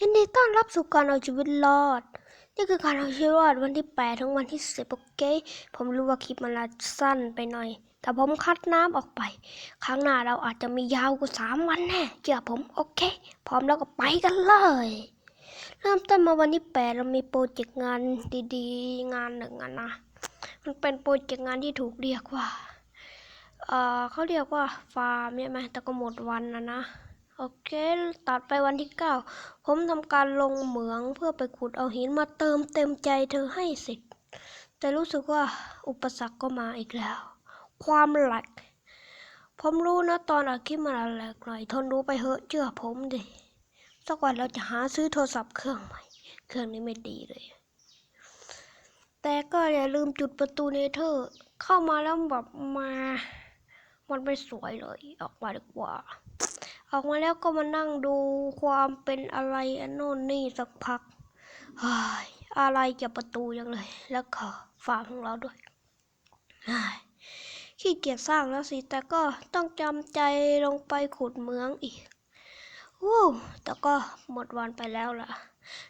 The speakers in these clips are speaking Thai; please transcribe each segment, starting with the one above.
ยินดีต้อนรับสู่การเอาชีวิตรอด นี่คือการเอาชีวิตรอดวันที่ 8 ถึงวันที่ 10 โอเค ผมรู้ว่าคลิปมันสั้นไปหน่อย แต่ผมคัดน้ำออกไป ครั้งหน้าเราอาจจะมียาวกว่า 3 วันแน่เชื่อผมโอเค พร้อมแล้วก็ไปกันเลย เริ่มต้นมาวันที่ 8 เรามีโปรเจกต์งานดีๆ งานหนึ่งอะนะ มันเป็นโปรเจกต์งานที่ถูกเรียกว่า เออเขาเรียกว่าฟาร์มใช่ไหมแต่ก็หมดวันนะนะ โอเค ตัดไปวันที่เก้าผมทำการลงเหมืองเพื่อไปขุดเอาหินมาเติมเต็มใจเธอให้เสร็จ แต่รู้สึกว่าอุปสรรคก็มาอีกแล้ว ความหลัก ผมรู้นะตอนอาคิมันแหลกหน่อย ทนรู้ไปเหอะเชื่อผมดิ สักวันเราจะหาซื้อโทรศัพท์เครื่องใหม่ เครื่องนี้ไม่ดีเลย แต่ก็อย่าลืมจุดประตูเนเธอร์ เข้ามาแล้วแบบมา มันไม่สวยเลย ออกมาดีกว่า ออกมาแล้วก็มานั่งดูความเป็นอะไรอันโน่นนี่สักพักอะไรกับประตูยังเลย แล้วก็ฝาของเราด้วยขี้เกียจสร้างแล้วสิ แต่ก็ต้องจำใจลงไปขุดเมืองอีกวู้แต่ก็หมดวันไปแล้วล่ะ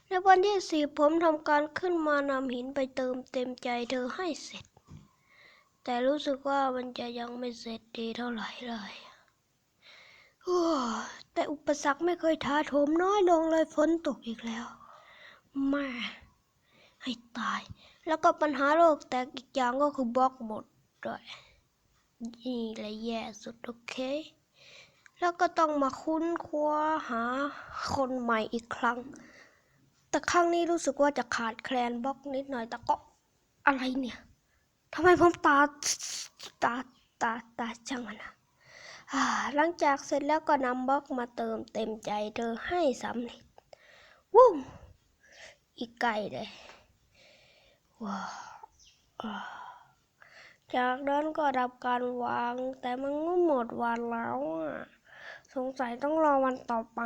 ในวันที่สี่ผมทำการขึ้นมานำหินไปเติมเต็มใจเธอให้เสร็จ แต่รู้สึกว่ามันจะยังไม่เสร็จดีเท่าไหร่เลย แต่อุปสรรคไม่เคยท้าโถมน้อยลงเลยฝนตกอีกแล้วม่ให้ตาย แล้วก็ปัญหาโลกแตกอีกอย่างก็คือบล็อกหมดด้วยนี่แหละแย่สุดโอเค แล้วก็ต้องมาคุ้นคว้าหาคนใหม่อีกครั้ง แต่ครั้งนี้รู้สึกว่าจะขาดแคลนบล็อกนิดหน่อย แต่ก็อะไรเนี่ยทำไมผมตาตาตาตาจังอะนะ หลังจากเสร็จแล้วก็นำบล็อกมาเติมเต็มใจเธอให้สำเร็จวู้อีกไกลเลยว้าจากนั้นก็ดับการวาง แต่มันก็หมดวันแล้วอะ สงสัยต้องรอวันต่อไป